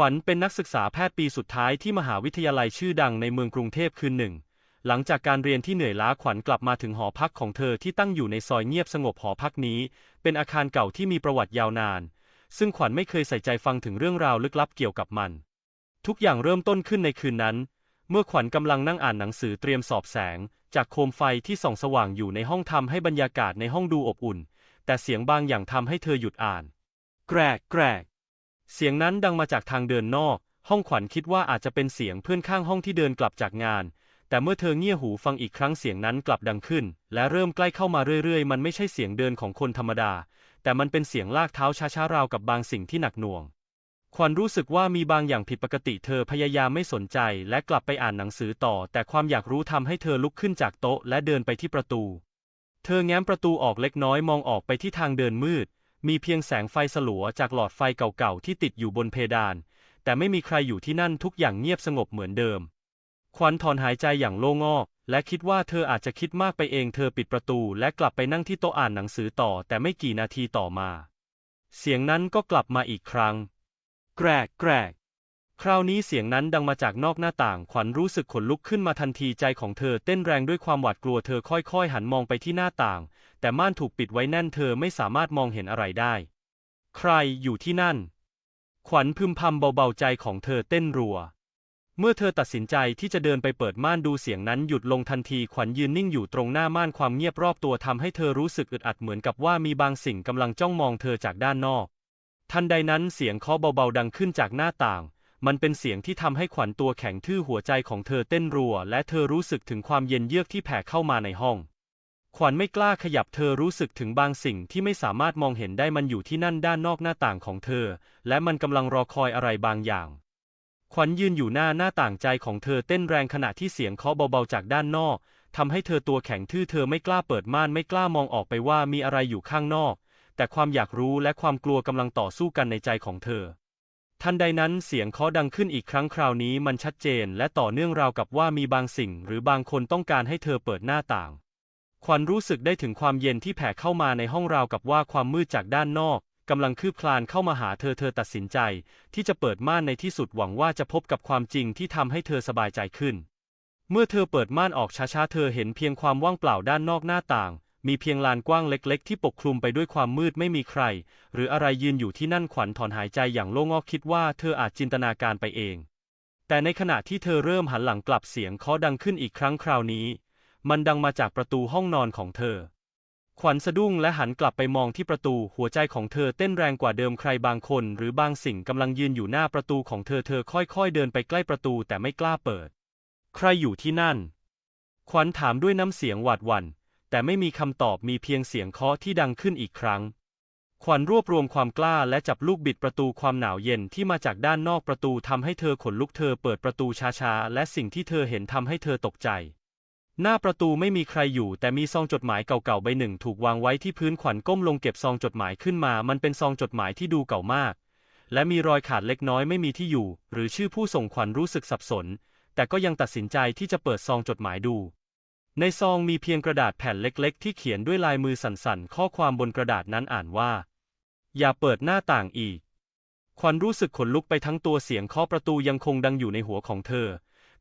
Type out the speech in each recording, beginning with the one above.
ขวัญเป็นนักศึกษาแพทย์ปีสุดท้ายที่มหาวิทยาลัยชื่อดังในเมืองกรุงเทพคืนหนึ่ง หลังจากการเรียนที่เหนื่อยล้าขวัญกลับมาถึงหอพักของเธอที่ตั้งอยู่ในซอยเงียบสงบหอพักนี้ เป็นอาคารเก่าที่มีประวัติยาวนาน ซึ่งขวัญไม่เคยใส่ใจฟังถึงเรื่องราวลึกลับเกี่ยวกับมัน ทุกอย่างเริ่มต้นขึ้นในคืนนั้น เมื่อขวัญกำลังนั่งอ่านหนังสือเตรียมสอบแสง จากโคมไฟที่ส่องสว่างอยู่ในห้องทำให้บรรยากาศในห้องดูอบอุ่น แต่เสียงบางอย่างทำให้เธอหยุดอ่าน แกรกแกรก เสียงนั้นดังมาจากทางเดินนอก ห้องขวัญคิดว่าอาจจะเป็นเสียงเพื่อนข้างห้องที่เดินกลับจากงาน แต่เมื่อเธอเงี่ยหูฟังอีกครั้งเสียงนั้นกลับดังขึ้น และเริ่มใกล้เข้ามาเรื่อยๆ มันไม่ใช่เสียงเดินของคนธรรมดา แต่มันเป็นเสียงลากเท้าช้าๆราวกับบางสิ่งที่หนักหน่วง ขวัญรู้สึกว่ามีบางอย่างผิดปกติเธอพยายามไม่สนใจและกลับไปอ่านหนังสือต่อ แต่ความอยากรู้ทำให้เธอลุกขึ้นจากโต๊ะและเดินไปที่ประตู เธอแง้มประตูออกเล็กน้อยมองออกไปที่ทางเดินมืด มีเพียงแสงไฟสลัวจากหลอดไฟเก่าๆที่ติดอยู่บนเพดาน แต่ไม่มีใครอยู่ที่นั่นทุกอย่างเงียบสงบเหมือนเดิม ขวัญถอนหายใจอย่างโล่งอก และคิดว่าเธออาจจะคิดมากไปเองเธอปิดประตูและกลับไปนั่งที่โต๊ะอ่านหนังสือต่อแต่ไม่กี่นาทีต่อมา เสียงนั้นก็กลับมาอีกครั้ง แกรกแกรกคราวนี้เสียงนั้นดังมาจากนอกหน้าต่าง ขวัญรู้สึกขนลุกขึ้นมาทันทีใจของเธอเต้นแรงด้วยความหวาดกลัวเธอค่อยๆ หันมองไปที่หน้าต่าง แต่ม่านถูกปิดไว้แน่นเธอไม่สามารถมองเห็นอะไรได้ ใครอยู่ที่นั่น ขวัญพึมพำเบาๆใจของเธอเต้นรัว เมื่อเธอตัดสินใจที่จะเดินไปเปิดม่านดูเสียงนั้นหยุดลงทันทีขวัญยืนนิ่งอยู่ตรงหน้าม่านความเงียบรอบตัวทำให้เธอรู้สึกอึดอัดเหมือนกับว่ามีบางสิ่งกำลังจ้องมองเธอจากด้านนอก ทันใดนั้นเสียงเคาะเบาๆดังขึ้นจากหน้าต่างมันเป็นเสียงที่ทำให้ขวัญตัวแข็งทื่อหัวใจของเธอเต้นรัว และเธอรู้สึกถึงความเย็นเยือกที่แผ่เข้ามาในห้อง ขวัญไม่กล้าขยับเธอรู้สึกถึงบางสิ่งที่ไม่สามารถมองเห็นได้มันอยู่ที่นั่นด้านนอกหน้าต่างของเธอ และมันกำลังรอคอยอะไรบางอย่าง ขวัญยืนอยู่หน้าหน้าต่างใจของเธอเต้นแรงขณะที่เสียงเคาะเบาๆจากด้านนอกทำให้เธอตัวแข็งทื่อเธอไม่กล้าเปิดม่านไม่กล้ามองออกไปว่ามีอะไรอยู่ข้างนอก แต่ความอยากรู้และความกลัวกำลังต่อสู้กันในใจของเธอ ทันใดนั้นเสียงเคาะดังขึ้นอีกครั้งคราวนี้มันชัดเจนและต่อเนื่องราวกับว่ามีบางสิ่งหรือบางคนต้องการให้เธอเปิดหน้าต่าง ขวัญรู้สึกได้ถึงความเย็นที่แผ่เข้ามาในห้องราวกับว่าความมืดจากด้านนอกกำลังคืบคลานเข้ามาหาเธอเธอตัดสินใจ ที่จะเปิดม่านในที่สุดหวังว่าจะพบกับความจริงที่ทำให้เธอสบายใจขึ้น เมื่อเธอเปิดม่านออกช้าๆเธอเห็นเพียงความว่างเปล่าด้านนอกหน้าต่าง มีเพียงลานกว้างเล็กๆ ที่ปกคลุมไปด้วยความมืดไม่มีใคร หรืออะไรยืนอยู่ที่นั่นขวัญถอนหายใจอย่างโล่งอกคิดว่าเธออาจจินตนาการไปเอง แต่ในขณะที่เธอเริ่มหันหลังกลับเสียงเคาะดังขึ้นอีกครั้งคราวนี้ มันดังมาจากประตูห้องนอนของเธอ ขวัญสะดุ้งและหันกลับไปมองที่ประตูหัวใจของเธอเต้นแรงกว่าเดิมใครบางคน หรือบางสิ่งกำลังยืนอยู่หน้าประตูของเธอเธอค่อยๆเดินไปใกล้ประตูแต่ไม่กล้าเปิด ใครอยู่ที่นั่น ขวัญถามด้วยน้ำเสียงหวาดหวั่นแต่ไม่มีคำตอบมีเพียงเสียงเคาะที่ดังขึ้นอีกครั้ง ขวัญรวบรวมความกล้าและจับลูกบิดประตูความหนาวเย็นที่มาจากด้านนอกประตูทำให้เธอขนลุกเธอเปิดประตูช้าๆและสิ่งที่เธอเห็นทำให้เธอตกใจ หน้าประตูไม่มีใครอยู่ แต่มีซองจดหมายเก่าๆใบหนึ่ง ถูกวางไว้ที่พื้นขวัญก้มลงเก็บซองจดหมายขึ้นมา มันเป็นซองจดหมายที่ดูเก่ามาก และมีรอยขาดเล็กน้อยไม่มีที่อยู่ หรือชื่อผู้ส่งขวัญรู้สึกสับสน แต่ก็ยังตัดสินใจที่จะเปิดซองจดหมายดู ในซองมีเพียงกระดาษแผ่นเล็กๆ ที่เขียนด้วยลายมือสั่นๆ ข้อความบนกระดาษนั้นอ่านว่า อย่าเปิดหน้าต่างอีก ขวัญรู้สึกขนลุกไปทั้งตัวเสียงเคาะประตูยังคงดังอยู่ในหัวของเธอ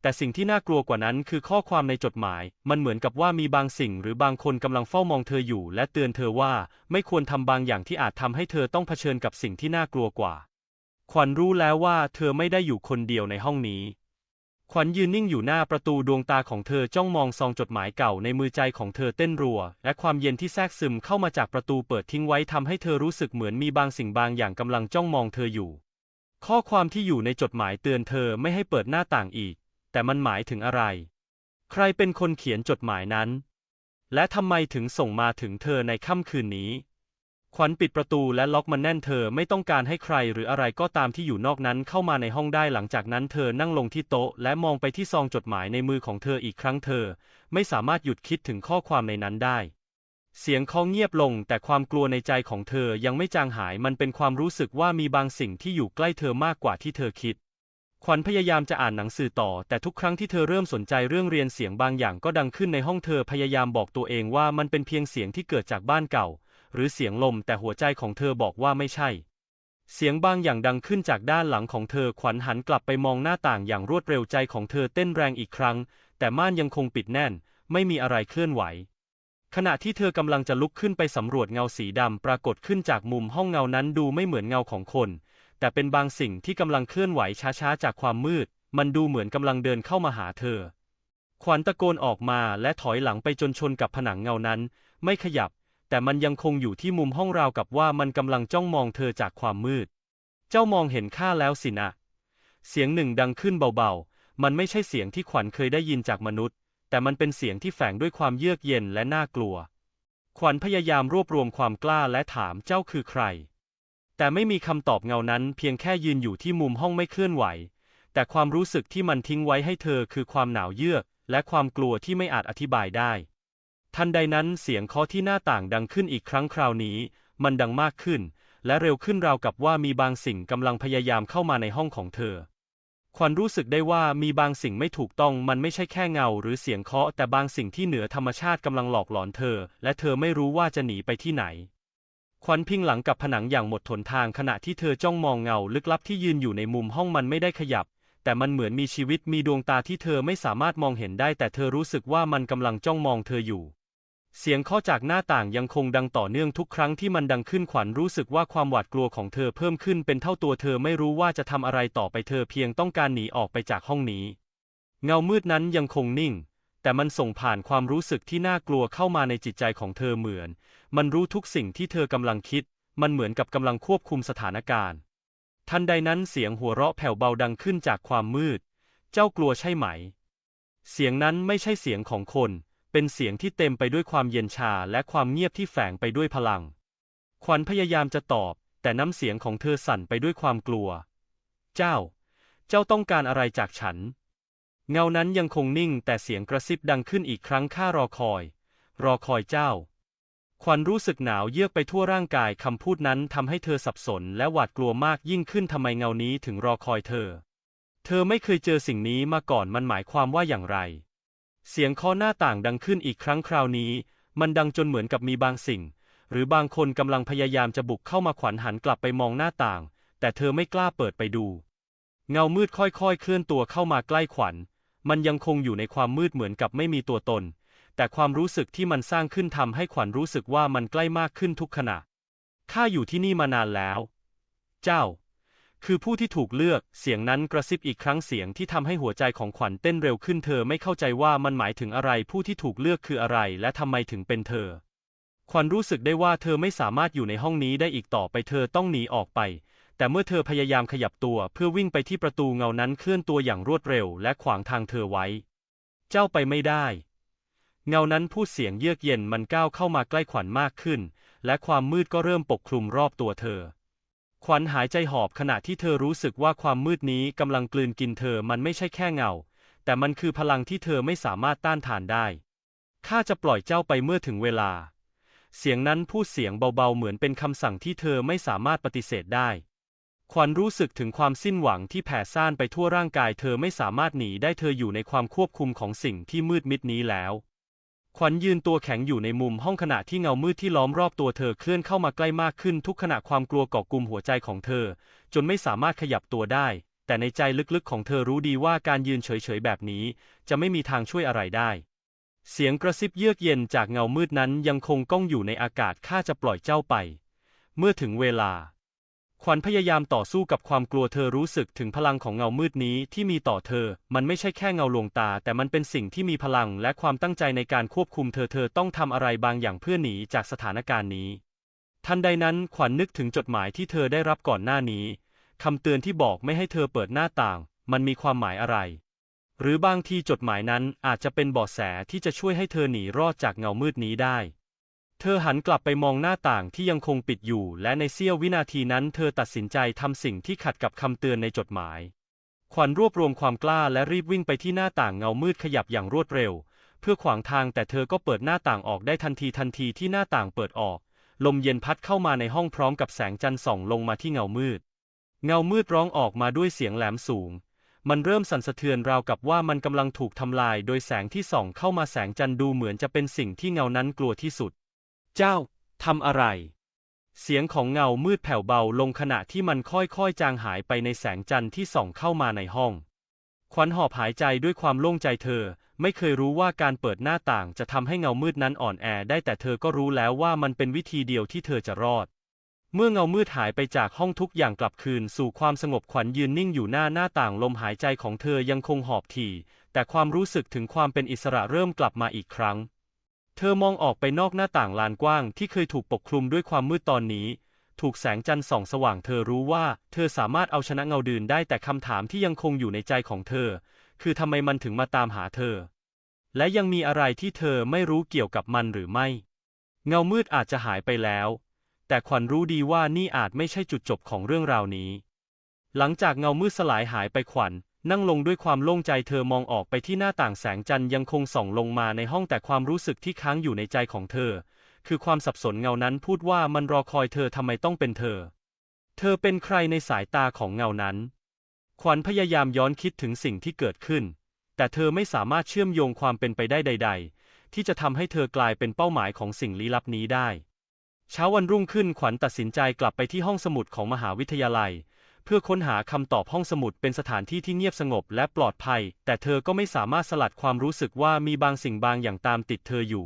แต่สิ่งที่น่ากลัวกว่านั้นคือข้อความในจดหมาย มันเหมือนกับว่ามีบางสิ่งหรือบางคนกำลังเฝ้ามองเธออยู่ และเตือนเธอว่าไม่ควรทำบางอย่างที่อาจทำให้เธอต้องเผชิญกับสิ่งที่น่ากลัวกว่า ขวัญรู้แล้วว่าเธอไม่ได้อยู่คนเดียวในห้องนี้ ขวัญยืนนิ่งอยู่หน้าประตูดวงตาของเธอจ้องมองซองจดหมายเก่าในมือใจของเธอเต้นรัว และความเย็นที่แทรกซึมเข้ามาจากประตูเปิดทิ้งไว้ทำให้เธอรู้สึกเหมือนมีบางสิ่งบางอย่างกำลังจ้องมองเธออยู่ ข้อความที่อยู่ในจดหมายเตือนเธอไม่ให้เปิดหน้าต่างอีก แต่มันหมายถึงอะไร ใครเป็นคนเขียนจดหมายนั้น และทำไมถึงส่งมาถึงเธอในค่ำคืนนี้ ขวัญปิดประตูและล็อกมันแน่นเธอไม่ต้องการให้ใครหรืออะไรก็ตามที่อยู่นอกนั้นเข้ามาในห้องได้หลังจากนั้นเธอนั่งลงที่โต๊ะและมองไปที่ซองจดหมายในมือของเธออีกครั้งเธอ ไม่สามารถหยุดคิดถึงข้อความในนั้นได้เสียงเคาเงียบลงแต่ความกลัวในใจของเธอยังไม่จางหายมันเป็นความรู้สึกว่ามีบางสิ่งที่อยู่ใกล้เธอมากกว่าที่เธอคิด ขวัญพยายามจะอ่านหนังสือต่อ แต่ทุกครั้งที่เธอเริ่มสนใจเรื่องเรียนเสียงบางอย่างก็ดังขึ้นในห้องเธอพยายามบอกตัวเองว่ามันเป็นเพียงเสียงที่เกิดจากบ้านเก่า หรือเสียงลมแต่หัวใจของเธอบอกว่าไม่ใช่ เสียงบางอย่างดังขึ้นจากด้านหลังของเธอขวัญหันกลับไปมองหน้าต่างอย่างรวดเร็วใจของเธอเต้นแรงอีกครั้ง แต่ม่านยังคงปิดแน่น ไม่มีอะไรเคลื่อนไหว ขณะที่เธอกำลังจะลุกขึ้นไปสำรวจเงาสีดำปรากฏขึ้นจากมุมห้องเงานั้นดูไม่เหมือนเงาของคน แต่เป็นบางสิ่งที่กำลังเคลื่อนไหวช้าๆ จากความมืด มันดูเหมือนกำลังเดินเข้ามาหาเธอ ขวัญตะโกนออกมาและถอยหลังไปจนชนกับผนังเงานั้น ไม่ขยับ แต่มันยังคงอยู่ที่มุมห้องราวกับว่ามันกำลังจ้องมองเธอจากความมืด เจ้ามองเห็นข้าแล้วสินะ เสียงหนึ่งดังขึ้นเบาๆ มันไม่ใช่เสียงที่ขวัญเคยได้ยินจากมนุษย์ แต่มันเป็นเสียงที่แฝงด้วยความเยือกเย็นและน่ากลัว ขวัญพยายามรวบรวมความกล้าและถามเจ้าคือใคร แต่ไม่มีคำตอบเงานั้นเพียงแค่ยืนอยู่ที่มุมห้องไม่เคลื่อนไหว แต่ความรู้สึกที่มันทิ้งไว้ให้เธอคือความหนาวเยือก และความกลัวที่ไม่อาจอธิบายได้ ทันใดนั้นเสียงเคาะที่หน้าต่างดังขึ้นอีกครั้งคราวนี้ มันดังมากขึ้น และเร็วขึ้นราวกับว่ามีบางสิ่งกำลังพยายามเข้ามาในห้องของเธอขวัญรู้สึกได้ว่ามีบางสิ่งไม่ถูกต้องมันไม่ใช่แค่เงา หรือเสียงเคาะแต่บางสิ่งที่เหนือธรรมชาติกำลังหลอกหลอนเธอ และเธอไม่รู้ว่าจะหนีไปที่ไหน ขวัญพิงหลังกับผนังอย่างหมดหนทางขณะที่เธอจ้องมองเงาลึกลับที่ยืนอยู่ในมุมห้องมันไม่ได้ขยับ แต่มันเหมือนมีชีวิตมีดวงตาที่เธอไม่สามารถมองเห็นได้ แต่เธอรู้สึกว่ามันกำลังจ้องมองเธออยู่ เสียงเคาะจากหน้าต่างยังคงดังต่อเนื่องทุกครั้งที่มันดังขึ้นขวัญรู้สึกว่าความหวาดกลัวของเธอเพิ่มขึ้นเป็นเท่าตัวเธอไม่รู้ว่าจะทำอะไรต่อไปเธอเพียงต้องการหนีออกไปจากห้องนี้ เงามืดนั้นยังคงนิ่ง แต่มันส่งผ่านความรู้สึกที่น่ากลัวเข้ามาในจิตใจของเธอเหมือน มันรู้ทุกสิ่งที่เธอกำลังคิด มันเหมือนกับกำลังควบคุมสถานการณ์ ทันใดนั้นเสียงหัวเราะแผ่วเบาดังขึ้นจากความมืด เจ้ากลัวใช่ไหม เสียงนั้นไม่ใช่เสียงของคน เป็นเสียงที่เต็มไปด้วยความเย็นชาและความเงียบที่แฝงไปด้วยพลัง ขวัญพยายามจะตอบ แต่น้ำเสียงของเธอสั่นไปด้วยความกลัว เจ้า เจ้าต้องการอะไรจากฉัน เงานั้นยังคงนิ่งแต่เสียงกระซิบดังขึ้นอีกครั้งข้ารอคอย รอคอยเจ้า ขวัญรู้สึกหนาวเยือกไปทั่วร่างกายคำพูดนั้นทำให้เธอสับสนและหวาดกลัวมากยิ่งขึ้นทำไมเงานี้ถึงรอคอยเธอ เธอไม่เคยเจอสิ่งนี้มาก่อนมันหมายความว่าอย่างไร เสียงเคาะหน้าต่างดังขึ้นอีกครั้งคราวนี้ มันดังจนเหมือนกับมีบางสิ่ง หรือบางคนกำลังพยายามจะบุกเข้ามาขวัญหันกลับไปมองหน้าต่าง แต่เธอไม่กล้าเปิดไปดู เงามืดค่อยๆเคลื่อนตัวเข้ามาใกล้ขวัญ มันยังคงอยู่ในความมืดเหมือนกับไม่มีตัวตน แต่ความรู้สึกที่มันสร้างขึ้นทำให้ขวัญรู้สึกว่ามันใกล้มากขึ้นทุกขณะ ข้าอยู่ที่นี่มานานแล้ว เจ้า คือผู้ที่ถูกเลือก เสียงนั้นกระซิบอีกครั้งเสียงที่ทำให้หัวใจของขวัญเต้นเร็วขึ้นเธอไม่เข้าใจว่ามันหมายถึงอะไรผู้ที่ถูกเลือกคืออะไรและทำไมถึงเป็นเธอ ขวัญรู้สึกได้ว่าเธอไม่สามารถอยู่ในห้องนี้ได้อีกต่อไปเธอต้องหนีออกไป แต่เมื่อเธอพยายามขยับตัวเพื่อวิ่งไปที่ประตูเงานั้นเคลื่อนตัวอย่างรวดเร็วและขวางทางเธอไว้ เจ้าไปไม่ได้ เงานั้นพูดเสียงเยือกเย็นมันก้าวเข้ามาใกล้ขวัญมากขึ้น และความมืดก็เริ่มปกคลุมรอบตัวเธอ ขวัญหายใจหอบขณะที่เธอรู้สึกว่าความมืดนี้กำลังกลืนกินเธอมันไม่ใช่แค่เงา แต่มันคือพลังที่เธอไม่สามารถต้านทานได้ ข้าจะปล่อยเจ้าไปเมื่อถึงเวลาเสียงนั้นพูดเสียงเบาๆ เหมือนเป็นคำสั่งที่เธอไม่สามารถปฏิเสธได้ ขวัญรู้สึกถึงความสิ้นหวังที่แผ่ซ่านไปทั่วร่างกายเธอไม่สามารถหนีได้เธออยู่ในความควบคุมของสิ่งที่มืดมิดนี้แล้ว ขวัญยืนตัวแข็งอยู่ในมุมห้องขณะที่เงามืดที่ล้อมรอบตัวเธอเคลื่อนเข้ามาใกล้มากขึ้นทุกขณะความกลัวก่อกลุ่มหัวใจของเธอ จนไม่สามารถขยับตัวได้ แต่ในใจลึกๆของเธอรู้ดีว่าการยืนเฉยๆแบบนี้ จะไม่มีทางช่วยอะไรได้ เสียงกระซิบเยือกเย็นจากเงามืดนั้นยังคงก้องอยู่ในอากาศข้าจะปล่อยเจ้าไป เมื่อถึงเวลา ขวัญพยายามต่อสู้กับความกลัวเธอรู้สึกถึงพลังของเงามืดนี้ที่มีต่อเธอ มันไม่ใช่แค่เงาลวงตา แต่มันเป็นสิ่งที่มีพลังและความตั้งใจในการควบคุมเธอเธอต้องทำอะไรบางอย่างเพื่อหนีจากสถานการณ์นี้ ทันใดนั้นขวัญนึกถึงจดหมายที่เธอได้รับก่อนหน้านี้คำเตือนที่บอกไม่ให้เธอเปิดหน้าต่าง มันมีความหมายอะไร หรือบางทีจดหมายนั้นอาจจะเป็นเบาะแสที่จะช่วยให้เธอหนีรอดจากเงามืดนี้ได้ เธอหันกลับไปมองหน้าต่างที่ยังคงปิดอยู่ และในเสี้ยววินาทีนั้นเธอตัดสินใจทำสิ่งที่ขัดกับคำเตือนในจดหมาย ขวัญรวบรวมความกล้าและรีบวิ่งไปที่หน้าต่างเงามืดขยับอย่างรวดเร็ว เพื่อขวางทางแต่เธอก็เปิดหน้าต่างออกได้ทันทีทันทีที่หน้าต่างเปิดออก ลมเย็นพัดเข้ามาในห้องพร้อมกับแสงจันทร์ส่องลงมาที่เงามืด เงามืดร้องออกมาด้วยเสียงแหลมสูงมันเริ่มสั่นสะเทือนราวกับว่ามันกำลังถูกทำลายโดยแสงที่ส่องเข้ามาแสงจันทร์ดูเหมือนจะเป็นสิ่งที่เงานั้นกลัวที่สุด เจ้า ทำอะไร เสียงของเงามืดแผ่วเบาลงขณะที่มันค่อยๆ จางหายไปในแสงจันทร์ที่ส่องเข้ามาในห้อง ขวัญหอบหายใจด้วยความโล่งใจเธอ ไม่เคยรู้ว่าการเปิดหน้าต่างจะทำให้เงามืดนั้นอ่อนแอได้แต่เธอก็รู้แล้วว่ามันเป็นวิธีเดียวที่เธอจะรอดเมื่อเงามืดหายไปจากห้องทุกอย่างกลับคืนสู่ความสงบขวัญยืนนิ่งอยู่หน้าหน้าต่างลมหายใจของเธอยังคงหอบถี่ แต่ความรู้สึกถึงความเป็นอิสระเริ่มกลับมาอีกครั้ง เธอมองออกไปนอกหน้าต่างลานกว้างที่เคยถูกปกคลุมด้วยความมืดตอนนี้ ถูกแสงจันทร์ส่องสว่างเธอรู้ว่า เธอสามารถเอาชนะเงาดืนได้แต่คำถามที่ยังคงอยู่ในใจของเธอ คือทำไมมันถึงมาตามหาเธอ และยังมีอะไรที่เธอไม่รู้เกี่ยวกับมันหรือไม่ เงามืดอาจจะหายไปแล้ว แต่ขวัญรู้ดีว่านี่อาจไม่ใช่จุดจบของเรื่องราวนี้ หลังจากเงามืดสลายหายไปขวัญ นั่งลงด้วยความโล่งใจเธอมองออกไปที่หน้าต่างแสงจันทร์ยังคงส่องลงมาในห้องแต่ความรู้สึกที่ค้างอยู่ในใจของเธอ คือความสับสนเงานั้นพูดว่ามันรอคอยเธอทำไมต้องเป็นเธอ เธอเป็นใครในสายตาของเงานั้น ขวัญพยายามย้อนคิดถึงสิ่งที่เกิดขึ้น แต่เธอไม่สามารถเชื่อมโยงความเป็นไปได้ใด ๆ ที่จะทำให้เธอกลายเป็นเป้าหมายของสิ่งลี้ลับนี้ได้ เช้าวันรุ่งขึ้นขวัญตัดสินใจกลับไปที่ห้องสมุดของมหาวิทยาลัย เพื่อค้นหาคำตอบห้องสมุดเป็นสถานที่ที่เงียบสงบและปลอดภัย แต่เธอก็ไม่สามารถสลัดความรู้สึกว่ามีบางสิ่งบางอย่างตามติดเธออยู่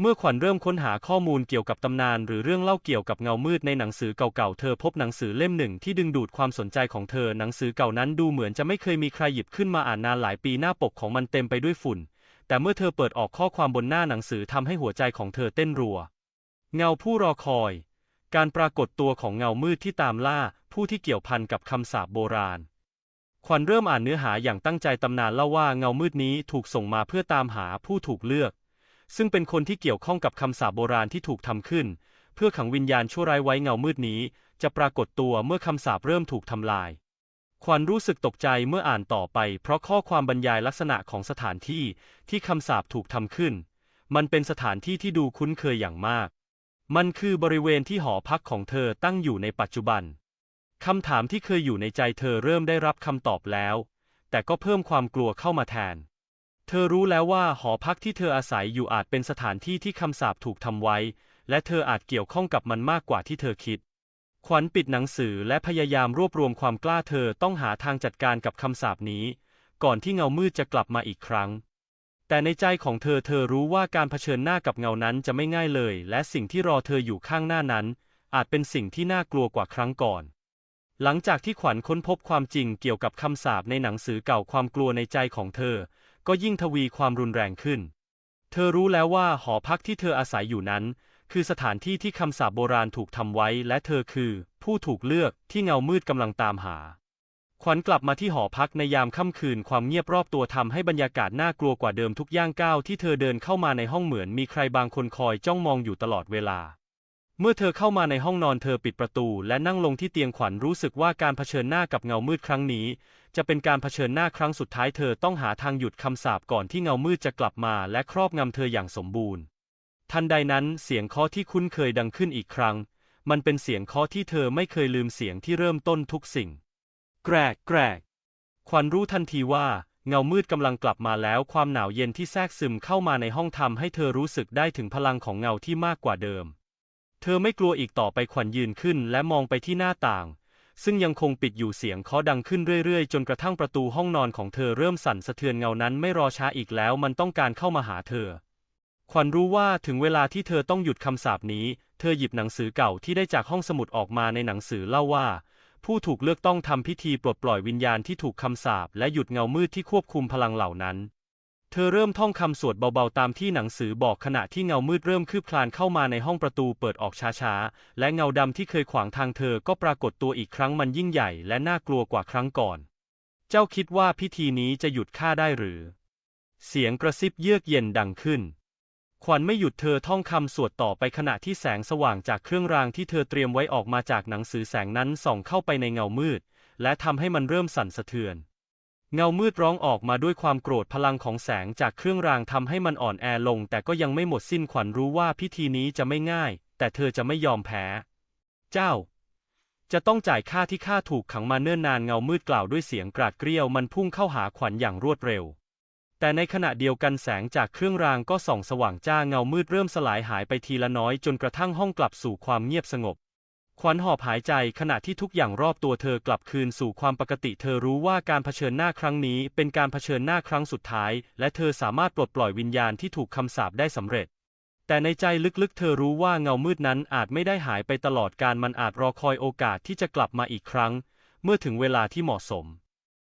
เมื่อขวัญเริ่มค้นหาข้อมูลเกี่ยวกับตำนาน หรือเรื่องเล่าเกี่ยวกับเงามืดในหนังสือเก่าๆ เธอพบหนังสือเล่มหนึ่งที่ดึงดูดความสนใจของเธอ หนังสือเก่านั้นดูเหมือนจะไม่เคยมีใครหยิบขึ้นมาอ่านนานหลายปีหน้าปกของมันเต็มไปด้วยฝุ่น แต่เมื่อเธอเปิดออกข้อความบนหน้าหนังสือทำให้หัวใจของเธอเต้นรัว เงาผู้รอคอย การปรากฏตัวของเงามืดที่ตามล่าผู้ที่เกี่ยวพันกับคำสาปโบราณ ขวัญเริ่มอ่านเนื้อหาอย่างตั้งใจตำนานเล่าว่าเงามืดนี้ถูกส่งมาเพื่อตามหาผู้ถูกเลือก ซึ่งเป็นคนที่เกี่ยวข้องกับคำสาปโบราณที่ถูกทำขึ้น เพื่อขังวิญญาณชั่วร้ายไว้เงามืดนี้ จะปรากฏตัวเมื่อคำสาปเริ่มถูกทำลาย ขวัญรู้สึกตกใจเมื่ออ่านต่อไป เพราะข้อความบรรยายลักษณะของสถานที่ที่คำสาปถูกทำขึ้น มันเป็นสถานที่ที่ดูคุ้นเคยอย่างมาก มันคือบริเวณที่หอพักของเธอตั้งอยู่ในปัจจุบัน คำถามที่เคยอยู่ในใจเธอเริ่มได้รับคำตอบแล้ว แต่ก็เพิ่มความกลัวเข้ามาแทน เธอรู้แล้วว่าหอพักที่เธออาศัยอยู่อาจเป็นสถานที่ที่คำสาปถูกทำไว้ และเธออาจเกี่ยวข้องกับมันมากกว่าที่เธอคิด ขวัญปิดหนังสือและพยายามรวบรวมความกล้าเธอต้องหาทางจัดการกับคำสาปนี้ ก่อนที่เงามืดจะกลับมาอีกครั้ง แต่ในใจของเธอเธอรู้ว่าการเผชิญหน้ากับเงานั้นจะไม่ง่ายเลย และสิ่งที่รอเธออยู่ข้างหน้านั้น อาจเป็นสิ่งที่น่ากลัวกว่าครั้งก่อน หลังจากที่ขวัญค้นพบความจริงเกี่ยวกับคำสาปในหนังสือเก่าความกลัวในใจของเธอ ก็ยิ่งทวีความรุนแรงขึ้น เธอรู้แล้วว่าหอพักที่เธออาศัยอยู่นั้น คือสถานที่ที่คำสาปโบราณถูกทำไว้ และเธอคือ ผู้ถูกเลือกที่เงามืดกำลังตามหา ขวัญกลับมาที่หอพักในยามค่ำคืนความเงียบรอบตัวทำให้บรรยากาศน่ากลัวกว่าเดิมทุกย่างก้าวที่เธอเดินเข้ามาในห้องเหมือนมีใครบางคนคอยจ้องมองอยู่ตลอดเวลา เมื่อเธอเข้ามาในห้องนอนเธอปิดประตูและนั่งลงที่เตียงขวัญรู้สึกว่าการเผชิญหน้ากับเงามืดครั้งนี้ จะเป็นการเผชิญหน้าครั้งสุดท้ายเธอต้องหาทางหยุดคำสาปก่อนที่เงามืดจะกลับมาและครอบงำเธออย่างสมบูรณ์ ทันใดนั้นเสียงเคาะที่คุ้นเคยดังขึ้นอีกครั้ง มันเป็นเสียงเคาะที่เธอไม่เคยลืมเสียงที่เริ่มต้นทุกสิ่ง แกรกแกรกขวัญรู้ทันทีว่า เงามืดกำลังกลับมาแล้วความหนาวเย็นที่แทรกซึมเข้ามาในห้องทำให้เธอรู้สึกได้ถึงพลังของเงาที่มากกว่าเดิม เธอไม่กลัวอีกต่อไปขวัญยืนขึ้นและมองไปที่หน้าต่าง ซึ่งยังคงปิดอยู่เสียงเคาะดังขึ้นเรื่อยๆ จนกระทั่งประตูห้องนอนของเธอเริ่มสั่นสะเทือนเงานั้นไม่รอช้าอีกแล้วมันต้องการเข้ามาหาเธอ ขวัญรู้ว่าถึงเวลาที่เธอต้องหยุดคำสาปนี้ เธอหยิบหนังสือเก่าที่ได้จากห้องสมุดออกมาในหนังสือเล่าว่า ผู้ถูกเลือกต้องทำพิธีปลดปล่อยวิญญาณที่ถูกคำสาปและหยุดเงามืดที่ควบคุมพลังเหล่านั้น เธอเริ่มท่องคำสวดเบาๆตามที่หนังสือบอกขณะที่เงามืดเริ่มคืบคลานเข้ามาในห้องประตูเปิดออกช้าๆ และเงาดำที่เคยขวางทางเธอก็ปรากฏตัวอีกครั้งมันยิ่งใหญ่และน่ากลัวกว่าครั้งก่อน เจ้าคิดว่าพิธีนี้จะหยุดข้าได้หรือ เสียงกระซิบเยือกเย็นดังขึ้น ขวัญไม่หยุดเธอท่องคำสวดต่อไปขณะที่แสงสว่างจากเครื่องรางที่เธอเตรียมไว้ออกมาจากหนังสือแสงนั้นส่องเข้าไปในเงามืด และทำให้มันเริ่มสั่นสะเทือน เงามืดร้องออกมาด้วยความโกรธพลังของแสงจากเครื่องรางทำให้มันอ่อนแอลง แต่ก็ยังไม่หมดสิ้นขวัญรู้ว่าพิธีนี้จะไม่ง่าย แต่เธอจะไม่ยอมแพ้ เจ้า จะต้องจ่ายค่าที่ข้าถูกขังมาเนิ่นนานเงามืดกล่าวด้วยเสียงกราดเกรี้ยวมันพุ่งเข้าหาขวัญอย่างรวดเร็ว แต่ในขณะเดียวกันแสงจากเครื่องรางก็ส่องสว่างจ้าเงามืดเริ่มสลายหายไปทีละน้อยจนกระทั่งห้องกลับสู่ความเงียบสงบ ขวัญหอบหายใจขณะที่ทุกอย่างรอบตัวเธอกลับคืนสู่ความปกติ เธอรู้ว่าการเผชิญหน้าครั้งนี้เป็นการเผชิญหน้าครั้งสุดท้าย และเธอสามารถปลดปล่อยวิญญาณที่ถูกคำสาปได้สำเร็จ แต่ในใจลึกๆ เธอรู้ว่าเงามืดนั้นอาจไม่ได้หายไปตลอดการมันอาจรอคอยโอกาสที่จะกลับมาอีกครั้ง เมื่อถึงเวลาที่เหมาะสม